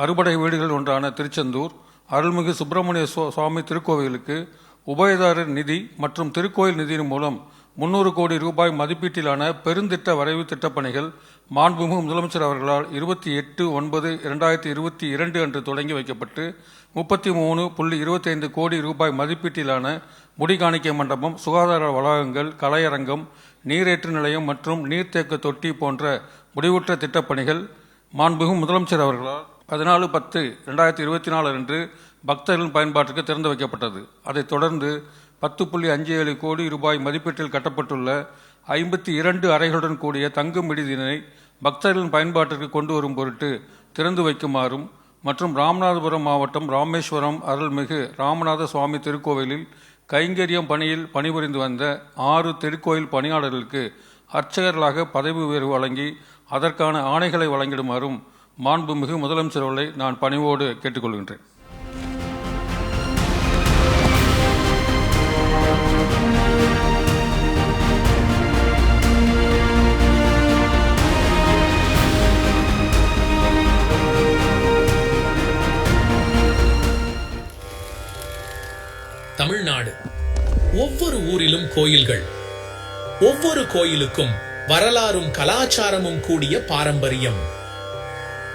அறுபடை வீடுகள் ஒன்றான திருச்செந்தூர் அருள்மிகு சுப்பிரமணிய சுவாமி திருக்கோவிலுக்கு உபயதாரர் நிதி மற்றும் திருக்கோயில் நிதியின் மூலம் முன்னூறு கோடி ரூபாய் மதிப்பீட்டிலான பெருந்திட்ட வரைவு திட்டப்பணிகள் மாண்புமிகு முதலமைச்சர் அவர்களால் இருபத்தி எட்டு ஒன்பது இரண்டாயிரத்தி இருபத்தி இரண்டு அன்று தொடங்கி வைக்கப்பட்டு முப்பத்தி மூணு புள்ளி இருபத்தைந்து கோடி ரூபாய் மதிப்பீட்டிலான முடிகாணிக்கை மண்டபம் சுகாதார வளாகங்கள் கலையரங்கம் நீரேற்று நிலையம் மற்றும் நீர்த்தேக்க தொட்டி போன்ற முடிவுற்ற திட்டப்பணிகள் மாண்புமிகு முதலமைச்சர் அவர்களால் பதினாலு பத்து ரெண்டாயிரத்தி இருபத்தி நாலு அன்று பக்தர்களின் பயன்பாட்டிற்கு திறந்து வைக்கப்பட்டது. அதைத் தொடர்ந்து பத்து புள்ளி அஞ்சு ஏழு கோடி ரூபாய் மதிப்பீட்டில் கட்டப்பட்டுள்ள ஐம்பத்தி இரண்டு அறைகளுடன் கூடிய தங்கும் விடுதியினை பக்தர்களின் பயன்பாட்டிற்கு கொண்டு வரும் பொருட்டு திறந்து வைக்குமாறும் மற்றும் ராமநாதபுரம் மாவட்டம் ராமேஸ்வரம் அருள்மிகு ராமநாத சுவாமி திருக்கோவிலில் கைங்கரியம் பணியில் பணிபுரிந்து வந்த ஆறு திருக்கோயில் பணியாளர்களுக்கு அர்ச்சகர்களாக பதவி உயர்வு வழங்கி அதற்கான ஆணைகளை வழங்கிடுமாறும் மாண்புமிகு முதலமைச்சர் அவர்களை நான் பணிவோடு கேட்டுக்கொள்கின்றேன். தமிழ்நாடு. ஒவ்வொரு ஊரிலும் கோயில்கள். ஒவ்வொரு கோயிலுக்கும் வரலாறும் கலாச்சாரமும் கூடிய பாரம்பரியம்.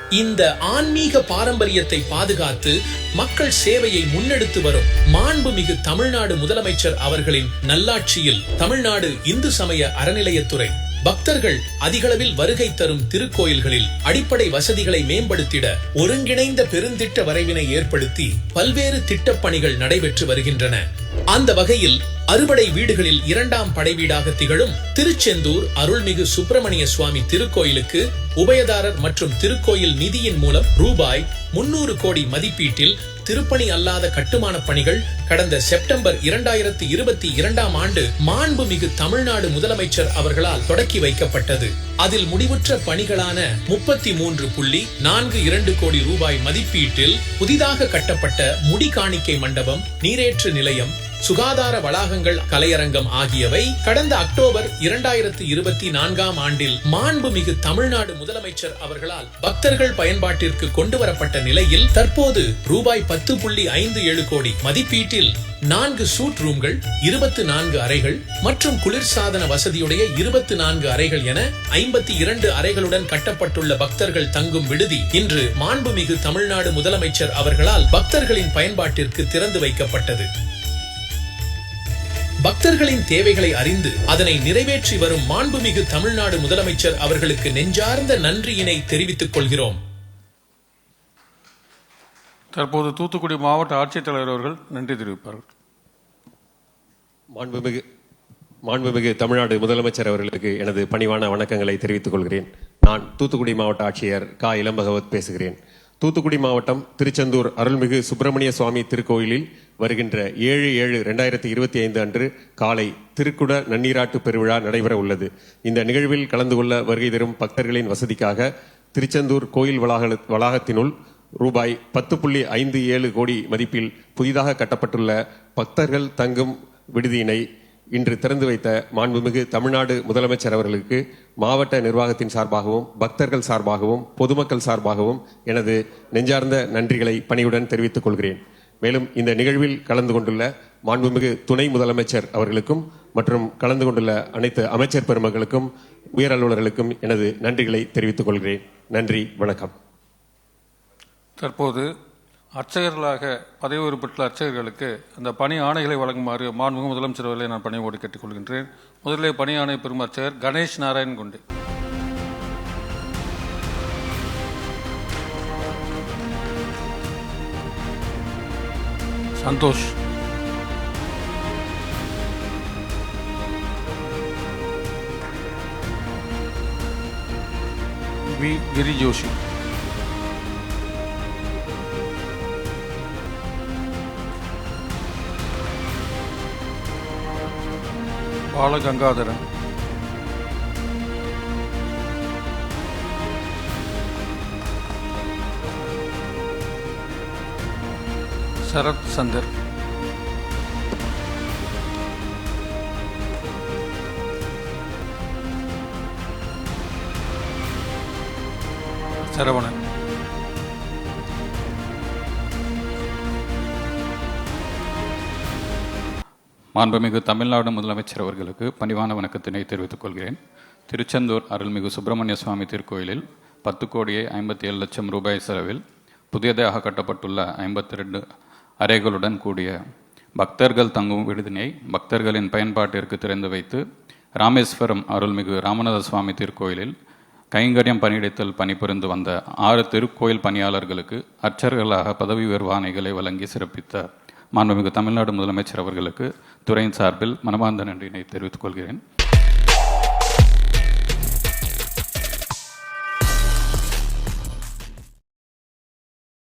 இந்த ஆன்மீக பாரம்பரியத்தை பாதுகாத்து மக்கள் சேவையை முன்னெடுத்து வரும் மாண்புமிகு தமிழ்நாடு முதலமைச்சர் அவர்களின் நல்லாட்சியில் தமிழ்நாடு இந்து சமய அறநிலையத்துறை. பக்தர்கள் அதிகளவில் வருகை தரும் திருக்கோயில்களில் அடிப்படை வசதிகளை மேம்படுத்திட ஒருங்கிணைந்த பெருந்திட்ட வரைவினை ஏற்படுத்தி பல்வேறு திட்டப்பணிகள் நடைபெற்று வருகின்றன. அந்த வகையில் அறுபடை வீடுகளில் இரண்டாம் படை வீடாக திகழும் திருச்செந்தூர் அருள்மிகு சுப்பிரமணிய சுவாமி திருக்கோயிலுக்கு உபயதாரர் மற்றும் திருக்கோயில் நிதியின் மூலம் ரூபாய் முன்னூறு கோடி மதிப்பீட்டில் திருப்பணி அல்லாத கட்டுமான பணிகள் கடந்த செப்டம்பர் இரண்டாயிரத்தி இருபத்தி இரண்டாம் ஆண்டு மாண்புமிகு தமிழ்நாடு முதலமைச்சர் அவர்களால் தொடக்கி வைக்கப்பட்டது. அதில் முடிவுற்ற பணிகளான முப்பத்தி மூன்று புள்ளி நான்கு இரண்டு கோடி ரூபாய் மதிப்பீட்டில் புதிதாக கட்டப்பட்ட முடி காணிக்கை மண்டபம் நீரேற்று நிலையம் சுகாதார வளாகங்கள் கலையரங்கம் ஆகியவை கடந்த அக்டோபர் இரண்டாயிரத்தி இருபத்தி நான்காம் ஆண்டில் மாண்புமிகு தமிழ்நாடு முதலமைச்சர் அவர்களால் பக்தர்கள் பயன்பாட்டிற்கு கொண்டு வரப்பட்ட நிலையில் தற்போது ரூபாய் பத்து புள்ளி ஐந்து ஏழு கோடி மதிப்பீட்டில் நான்கு சூட் ரூம்கள் இருபத்து நான்கு அறைகள் மற்றும் குளிர்சாதன வசதியுடைய இருபத்து நான்கு அறைகள் என ஐம்பத்தி இரண்டு அறைகளுடன் கட்டப்பட்டுள்ள பக்தர்கள் தங்கும் விடுதி இன்று மாண்புமிகு தமிழ்நாடு முதலமைச்சர் அவர்களால் பக்தர்களின் பயன்பாட்டிற்கு திறந்து வைக்கப்பட்டது. பக்தர்களின் தேவைகளை அறிந்து அதனை நிறைவேற்றி வரும் மாண்புமிகு தமிழ்நாடு முதலமைச்சர் அவர்களுக்கு நெஞ்சார்ந்த நன்றியினை தெரிவித்துக் கொள்கிறோம். தற்போது தூத்துக்குடி மாவட்ட ஆட்சித்தலைவர் அவர்கள் நன்றி தெரிவிப்பார்கள். மாண்புமிகு மாண்புமிகு தமிழ்நாடு முதலமைச்சர் அவர்களுக்கு எனது பணிவான வணக்கங்களை தெரிவித்துக் கொள்கிறேன். நான் தூத்துக்குடி மாவட்ட ஆட்சியர் கா. இளம்பகவத் பேசுகிறேன். தூத்துக்குடி மாவட்டம் திருச்செந்தூர் அருள்மிகு சுப்பிரமணிய சுவாமி திருக்கோயிலில் வருகின்ற ஏழு ஏழு ரெண்டாயிரத்தி இருபத்தி ஐந்து அன்று காலை திருக்குட நன்னீராட்டு பெருவிழா நடைபெற உள்ளது. இந்த நிகழ்வில் கலந்து கொள்ள வருகை தரும் பக்தர்களின் வசதிக்காக திருச்செந்தூர் கோயில் வளாக வளாகத்தினுள் ரூபாய் பத்து புள்ளி ஐந்து ஏழு கோடி மதிப்பில் புதிதாக கட்டப்பட்டுள்ள பக்தர்கள் தங்கும் விடுதியினை இன்று திறந்து வைத்த மாண்புமிகு தமிழ்நாடு முதலமைச்சர் அவர்களுக்கு மாவட்ட நிர்வாகத்தின் சார்பாகவும் பக்தர்கள் சார்பாகவும் பொதுமக்கள் சார்பாகவும் எனது நெஞ்சார்ந்த நன்றிகளை பணியுடன் தெரிவித்துக் கொள்கிறேன். மேலும் இந்த நிகழ்வில் கலந்து கொண்டுள்ள மாண்புமிகு துணை முதலமைச்சர் அவர்களுக்கும் மற்றும் கலந்து கொண்டுள்ள அனைத்து அமைச்சர் பெருமக்களுக்கும் உயர் அலுவலர்களுக்கும் எனது நன்றிகளை தெரிவித்துக் கொள்கிறேன். நன்றி வணக்கம். தற்போது அர்ச்சகர்களாக பதவி உறுப்பிட்டுள்ள அர்ச்சகர்களுக்கு அந்த பணி ஆணைகளை வழங்குமாறு மாண்புமிகு முதலமைச்சர் அவர்களை நான் பணியோடு கேட்டுக்கொள்கின்றேன். முதலிலே பணி ஆணை பெறும் அர்ச்சகர் கணேஷ் நாராயண் குண்டே. சந்தோஷ். வி. கிரி ஜோஷி பாலகங்காதரன். சரத் சந்தர் சரவணன். மாண்புமிகு தமிழ்நாடு முதலமைச்சர் அவர்களுக்கு பணிவான வணக்கத்தினை தெரிவித்துக் கொள்கிறேன். திருச்செந்தூர் அருள்மிகு சுப்பிரமணிய சுவாமி திருக்கோயிலில் பத்து கோடியே ஐம்பத்தி ஏழு லட்சம் ரூபாய் செலவில் புதியதாக கட்டப்பட்டுள்ள ஐம்பத்தி ரெண்டு அறைகளுடன் கூடிய பக்தர்கள் தங்கும் விடுதினை பக்தர்களின் பயன்பாட்டிற்கு திறந்து வைத்து ராமேஸ்வரம் அருள்மிகு ராமநாத சுவாமி திருக்கோயிலில் கைங்கரியம் பணியிடத்தில் பணிபுரிந்து வந்த ஆறு திருக்கோயில் பணியாளர்களுக்கு அர்ச்சர்களாக பதவி உயர்வானைகளை வழங்கி சிறப்பித்த மாண்புமிகு தமிழ்நாடு முதலமைச்சர் அவர்களுக்கு துறையின் சார்பில் மனமார்ந்த நன்றியினை தெரிவித்துக் கொள்கிறேன்.